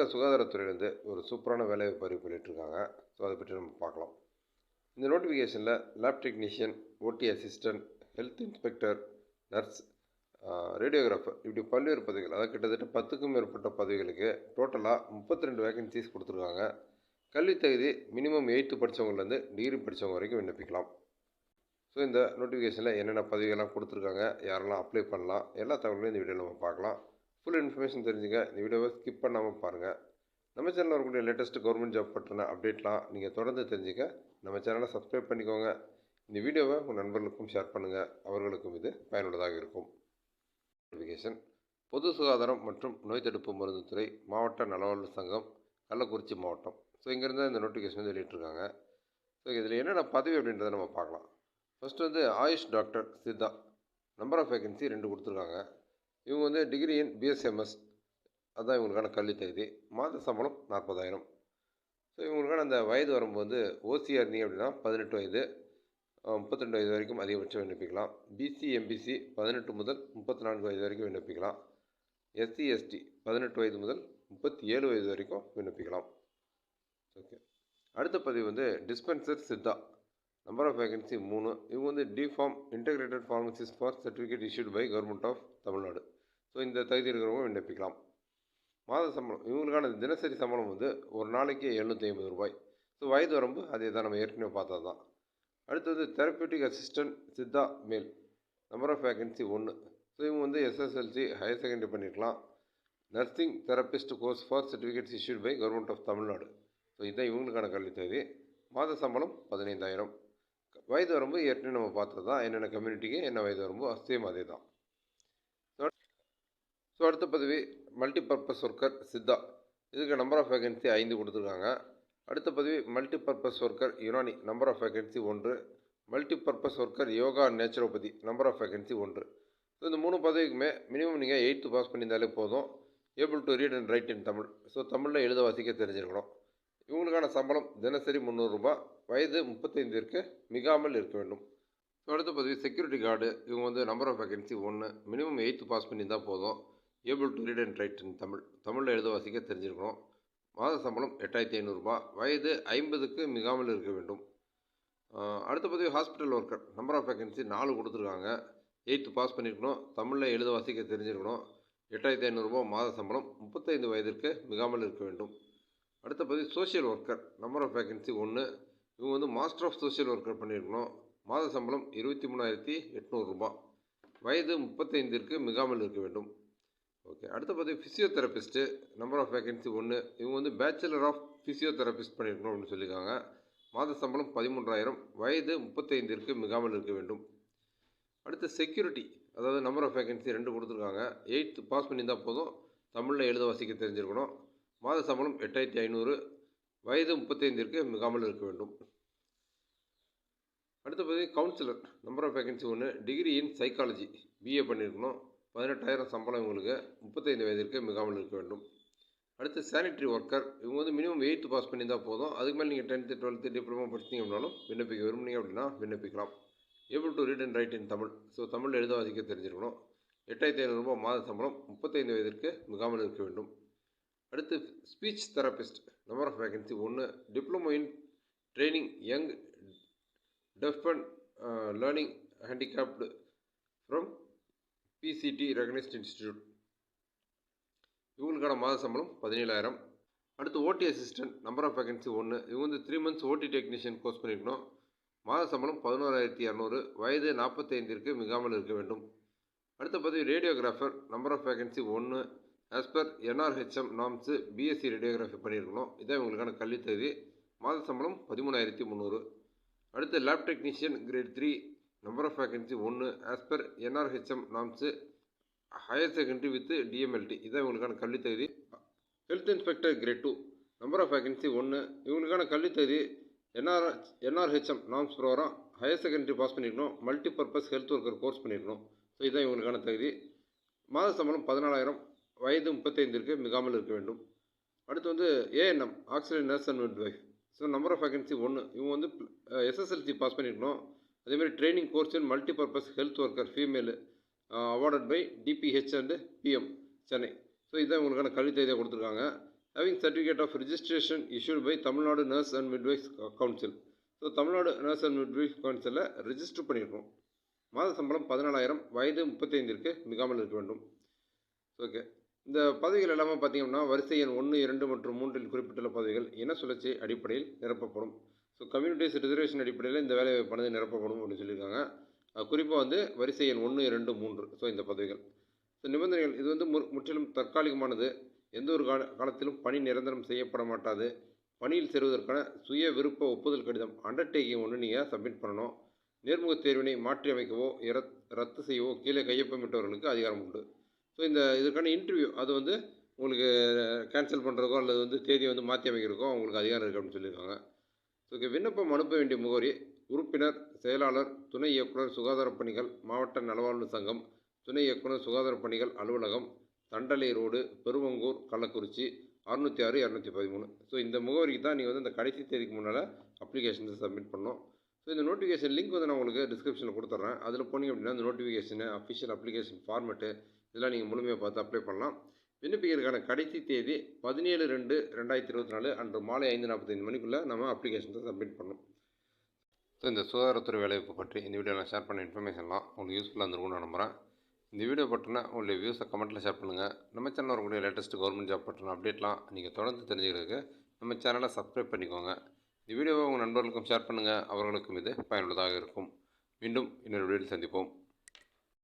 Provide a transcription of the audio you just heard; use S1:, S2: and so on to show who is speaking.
S1: தமிழக சுகாதாரத்துறையிலேருந்து ஒரு சூப்பரான வேலைவாய்ப்பு பதிவு வெளியிட்டிருக்காங்க ஸோ அதை பற்றி நம்ம பார்க்கலாம். இந்த நோட்டிஃபிகேஷனில் lab technician OT assistant health inspector nurse radiographer இப்படி பல்வேறு பதவிகள் அதாவது கிட்டத்தட்ட பத்துக்கும் மேற்பட்ட பதவிகளுக்கு டோட்டலாக முப்பத்தி ரெண்டு வேகன்சிஸ் கொடுத்துருக்காங்க. கல்வி தகுதி மினிமம் எயித்து படித்தவங்கலேருந்து டிகிரி படித்தவங்க வரைக்கும் விண்ணப்பிக்கலாம். ஸோ இந்த நோட்டிஃபிகேஷனில் என்னென்ன பதவிகள்லாம் கொடுத்துருக்காங்க யாரெல்லாம் அப்ளை பண்ணலாம் எல்லா தகவல்களையும் இந்த வீடியோவில் நம்ம பார்க்கலாம். ஃபுல் இன்ஃபர்மேஷன் தெரிஞ்சுங்க. இந்த வீடியோவை ஸ்கிப் பண்ணாமல் பாருங்கள் நம்ம சேனலில் வரக்கூடிய லேட்டஸ்ட் கவர்மெண்ட் ஜாப் பற்றின அப்டேட்லாம் நீங்கள் தொடர்ந்து தெரிஞ்சுக்க. நம்ம சேனலை சப்ஸ்கிரைப் பண்ணிக்கோங்க. இந்த வீடியோவை உங்கள் நண்பர்களுக்கும் ஷேர் பண்ணுங்கள் அவர்களுக்கும் இது பயனுள்ளதாக இருக்கும். நோட்டிஃபிகேஷன் பொது சுகாதாரம் மற்றும் நோய் தடுப்பு மருந்து துறை மாவட்ட நலவாழ்வு சங்கம் கள்ளக்குறிச்சி மாவட்டம். ஸோ இங்கேருந்து இந்த நோட்டிஃபிகேஷன் வந்து வெளியிட்டிருக்காங்க. ஸோ இதில் என்னென்ன பதவி அப்படின்றத நம்ம பார்க்கலாம். ஃபஸ்ட்டு வந்து AYUSH doctor Siddha. Number of vacancy ரெண்டு கொடுத்துருக்காங்க. இவங்க வந்து டிகிரி இன் பிஎஸ்எம்எஸ் அதுதான் இவங்களுக்கான கல்வி தகுதி. மாத சம்பளம் நாற்பதாயிரம். ஸோ இவங்களுக்கான அந்த வயது வரும்போது வந்து ஓசிஆர் இருந்தீங்க அப்படின்னா பதினெட்டு வயது. முப்பத்திரெண்டு வயது வரைக்கும் அதிகபட்சம் விண்ணப்பிக்கலாம். பிசி எம்பிசி பதினெட்டு முதல் முப்பத்தி நான்கு வயது வரைக்கும் விண்ணப்பிக்கலாம். எஸ்சி எஸ்டி பதினெட்டு வயது முதல் முப்பத்தி ஏழு வயது வரைக்கும் விண்ணப்பிக்கலாம். ஓகே அடுத்த பதிவு வந்து dispenser Siddha. Number of vacancy மூணு. இவங்க வந்து D Pharm integrated pharmacist for certificate issued by government of Tamil Nadu so இந்த தகுதி இருக்கிறவங்க விண்ணப்பிக்கலாம். மாத சம்பளம் இவங்களுக்கான தினசரி சம்பளம் வந்து ஒரு நாளைக்கு எழுநூற்றி ஐம்பது ரூபாய். ஸோ வயது வரம்பு அதே தான் நம்ம ஏற்கனவே பார்த்தது தான். அடுத்தது தெரப்பியூட்டிக் அசிஸ்டன்ட் சித்தா மேல். நம்பர் ஆஃப் வேகன்சி ஒன்று ஸோ இவங்க வந்து எஸ்எஸ்எல்சி ஹையர் செகண்டரி பண்ணியிருக்கலாம் nursing therapist course for certificates issued by government of Tamil Nadu so இதுதான் இவங்களுக்கான கல்வி தகுதி. மாத சம்பளம் பதினைந்தாயிரம். வயது வரம்பு ஏற்கனவே நம்ம பார்த்தது தான் என்னென்ன கம்யூனிட்டிக்கு என்ன வயது வரம்போ சேம் அதே தான் ஸோ அடுத்த பதவி மல்டிபர்பஸ் ஒர்க்கர் சித்தா. இதுக்கு நம்பர் ஆஃப் வேகன்சி ஐந்து கொடுத்துருக்காங்க. அடுத்த பதவி multipurpose worker Unani. Number of vacancy ஒன்று. Multipurpose worker yoga naturopathy number of vacancy ஒன்று. ஸோ இந்த மூணு பதவிக்குமே மினிமம் நீங்கள் எயித்து பாஸ் பண்ணியிருந்தாலே போதும். Able to read and write in Tamil. So தமிழில் எழுத வாசிக்க தெரிஞ்சிருக்கணும். இவங்களுக்கான சம்பளம் தினசரி முந்நூறுரூபா வயது முப்பத்தைந்திற்கு மிகாமல் இருக்க வேண்டும். ஸோ அடுத்த பதவி செக்யூரிட்டி கார்டு இவங்க வந்து நம்பர் ஆஃப் வேகன்சி ஒன்று மினிமம் எயித்து பாஸ் பண்ணியிருந்தால் போதும். Able to read and write in Tamil. தமிழில் எழுத வாசிக்க தெரிஞ்சிருக்கணும். மாத சம்பளம் எட்டாயிரத்தி ஐநூறுரூபா வயது ஐம்பதுக்கு மிகாமல் இருக்க வேண்டும். அடுத்த பதவி hospital worker number of vacancy நாலு கொடுத்துருக்காங்க. எயித்து பாஸ் பண்ணியிருக்கணும். தமிழில் எழுத வாசிக்க தெரிஞ்சிருக்கணும். எட்டாயிரத்தி ஐநூறுரூபா மாத சம்பளம் முப்பத்தைந்து வயதிற்கு மிகாமல் இருக்க வேண்டும். அடுத்த பதிவு social worker number of vacancy ஒன்று இவங்க வந்து மாஸ்டர் ஆஃப் சோஷியல் ஒர்க்கர் பண்ணியிருக்கணும். மாத சம்பளம் இருபத்தி மூணாயிரத்தி எட்நூறுரூபா வயது முப்பத்தைந்திற்கு மிகாமல் இருக்க வேண்டும். ஓகே அடுத்த பதவி ஃபிசியோதெரபிஸ்ட்டு நம்பர் ஆஃப் வேகன்சி ஒன்று இவங்க வந்து பேச்சுலர் ஆஃப் ஃபிசியோதெரபிஸ்ட் பண்ணியிருக்கணும் அப்படின்னு சொல்லியிருக்காங்க. மாத சம்பளம் பதிமூன்றாயிரம். வயது முப்பத்தைந்திற்கு மிகாமல் இருக்க வேண்டும். அடுத்து செக்யூரிட்டி அதாவது நம்பர் ஆஃப் வேகன்சி ரெண்டு கொடுத்துருக்காங்க. எயித்து பாஸ் பண்ணியிருந்தால் போதும். தமிழில் எழுத வாசிக்க தெரிஞ்சிருக்கணும். மாத சம்பளம் எட்டாயிரத்தி ஐநூறு. வயது முப்பத்தைந்திற்கு மிகாமல் இருக்க வேண்டும். அடுத்த பகுதி கவுன்சிலர் நம்பர் ஆஃப் வேகன்சி ஒன்று டிகிரி இன் சைக்காலஜி பிஏ பண்ணியிருக்கணும் பதினெட்டாயிரம் சம்பளம் இவங்களுக்கு. முப்பத்தைந்து வயதிற்கு மிகாமல் இருக்க வேண்டும். அடுத்து சானிட்டரி ஒர்க்கர் இவங்க வந்து மினிமம் எயித்து பாஸ் பண்ணியிருந்தால் போதும். அதுக்கு மேலே நீங்கள் டென்த்து டுவெல்த்து டிப்ளமோ படிச்சிங்க அப்படின்னாலும் விண்ணப்பிக்க விரும்புனீங்க அப்படின்னா விண்ணப்பிக்கலாம். Able to read and write in Tamil so Tamil எழுத வாசிக்க தெரிஞ்சிருக்கணும். எட்டாயிரத்தி ஐநூறுரூபா மாத சம்பளம் முப்பத்தைந்து வயதிற்கு மிகாமல் இருக்க வேண்டும். அடுத்து speech therapist number of vacancy ஒன்று diploma in training young deaf and learning handicapped from PCD recognised institute இவங்களுக்கான மாத சம்பளம் பதினேழாயிரம். அடுத்து ஓடி அசிஸ்டன்ட் நம்பர் ஆஃப் வேகன்சி ஒன்று இவங்க வந்து three months OT technician course பண்ணியிருக்கணும் மாத சம்பளம் பதினோராயிரத்தி இரநூறு வயது நாற்பத்தைந்திற்கு மிகாமல் இருக்க வேண்டும். அடுத்த பதவி ரேடியோகிராஃபர் நம்பர் ஆஃப் வேகன்சி ஒன்று as per NRHM norms BSc radiography பண்ணியிருக்கணும். இதான் இவங்களுக்கான கல்வித்தகுதி மாத சம்பளம் பதிமூணாயிரத்தி முந்நூறு. அடுத்து lab technician grade three number of vacancy ஒன்று as per NRHM norms higher secondary with DMLT இதான் இவங்களுக்கான கல்வித்தகுதி health inspector grade two number of vacancy ஒன்று இவங்களுக்கான கல்வித்தகுதி என்ஆர் என்ஆர்ஹெச்எம் நாம்ஸ் ப்ரோவரம் ஹையர் செகண்டரி பாஸ் பண்ணியிருக்கணும் multi purpose health worker course பண்ணியிருக்கணும் so இதுதான் இவங்களுக்கான தகுதி. மாத சம்பளம் பதினாலாயிரம். வயது முப்பத்தைந்திற்கு மிகாமல் இருக்க வேண்டும். அடுத்து வந்து ANM accident nurse and midwife so number of vacancy ஒன்று இவங்க வந்து எஸ்எஸ்எல்சி பாஸ் பண்ணியிருக்கணும் அதேமாதிரி training course in multi purpose health worker female awarded by DPH and PM Chennai. So இதுதான் உங்களுக்கான கல்வி தேதியாக கொடுத்துருக்காங்க. Having certificate of registration issued by Tamil Nadu nurse and midwives council so Tamil Nadu nurse and midwives கவுன்சிலில் register பண்ணியிருக்கோம் மாத சம்பளம் பதினாலாயிரம் வயது முப்பத்தைந்திற்கு மிகாமல் இருக்க வேண்டும். ஓகே இந்த பதவிகள் எல்லாமே பார்த்தீங்கன்னா வரிசை எண் ஒன்று இரண்டு மற்றும் மூன்றில் குறிப்பிட்டுள்ள பதவிகள் இன சுழற்சி அடிப்படையில் நிரப்பப்படும். ஸோ கம்யூனிட்டிஸ் ரிசர்வேஷன் அடிப்படையில் இந்த வேலை வாய்ப்பானது நிரப்பப்படும் அப்படின்னு சொல்லியிருக்காங்க. குறிப்பாக வந்து வரிசை எண் ஒன்று இரண்டு மூன்று. ஸோ இந்த பதவிகள். ஸோ நிபந்தனைகள். இது வந்து மு முற்றிலும் தற்காலிகமானது. எந்த ஒரு கால காலத்திலும் பணி நிரந்தரம் செய்யப்பட மாட்டாது. பணியில் சேருவதற்கான சுய விருப்ப ஒப்புதல் கடிதம் அண்டர்டேக்கிங் ஒன்று நீங்கள் சப்மிட் பண்ணணும். நேர்முகத் தேர்வினை மாற்றி அமைக்கவோ இரத் ரத்து செய்யவோ கீழே கையொப்பமிட்டவர்களுக்கு அதிகாரம் உண்டு. ஸோ இந்த இதுக்கான இன்டர்வியூ அது வந்து உங்களுக்கு கேன்சல் பண்ணுறதுக்கோ அல்லது வந்து தேதியை வந்து மாற்றி அமைக்கிறதுக்கோ அவங்களுக்கு அதிகாரம் இருக்குது அப்படின்னு சொல்லியிருக்காங்க. ஸோ ஓகே விண்ணப்பம் அனுப்ப வேண்டிய முகவரி உறுப்பினர் செயலாளர் துணை இயக்குனர் சுகாதார பணிகள் மாவட்ட நலவாழ்வு சங்கம் துணை இயக்குனர் சுகாதார பணிகள் அலுவலகம் தண்டலை ரோடு பெருவங்கூர் கள்ளக்குறிச்சி அறுநூற்றி ஆறு இரநூத்தி பதிமூணு. ஸோ இந்த முகவரிக்கு தான் நீங்கள் வந்து இந்த கடைசி தேதிக்கு முன்னால் அப்ளிகேஷன் சப்மிட் பண்ணணும். ஸோ இந்த நோட்டிஃபிகேஷன் லிங்க் வந்து நான் உங்களுக்கு டிஸ்கிரிப்ஷனில் கொடுத்துட்றேன் அதில் போனீங்க அப்படின்னா இந்த நோட்டிஃபிகேஷனு அஃபிஷியல் அப்ளிகேஷன் ஃபார்மெட்டு இதெல்லாம் நீங்கள் முழுமையாக பார்த்து அப்ளை பண்ணலாம். விண்ணப்பிக்கிறதுக்கான கடைசி தேதி பதினேழு ரெண்டு ரெண்டாயிரத்தி இருபத்தி நாலு அன்று மாலை ஐந்து நாற்பத்தைந்து மணிக்குள்ளே நம்ம அப்ளிகேஷனை சப்மிட் பண்ணணும். ஸோ இந்த சுகாதாரத்துறை வேலைவாய்ப்பு பற்றி இந்த வீடியோவில் ஷேர் பண்ண இன்ஃபர்மேஷன்லாம் உங்களுக்கு யூஸ்ஃபுல்லாக இருந்திருக்கும்னு நம்புகிறேன் இந்த வீடியோ பற்றினா உங்களுடைய வியூஸை கமெண்ட்டில் ஷேர் பண்ணுங்கள் நம்ம சேனலில் வரக்கூடிய லேட்டஸ்ட் கவர்மெண்ட் ஜாப் பற்றின அப்டேட்லாம் நீங்கள் தொடர்ந்து தெரிஞ்சுக்கிறதுக்கு நம்ம சேனலை சப்ஸ்கிரைப் பண்ணிக்கோங்க. இந்த வீடியோவை உங்கள் நண்பர்களுக்கும் ஷேர் பண்ணுங்கள் அவர்களுக்கும் இது பயனுள்ளதாக இருக்கும். மீண்டும் இன்னொரு வீடியோவில் சந்திப்போம்.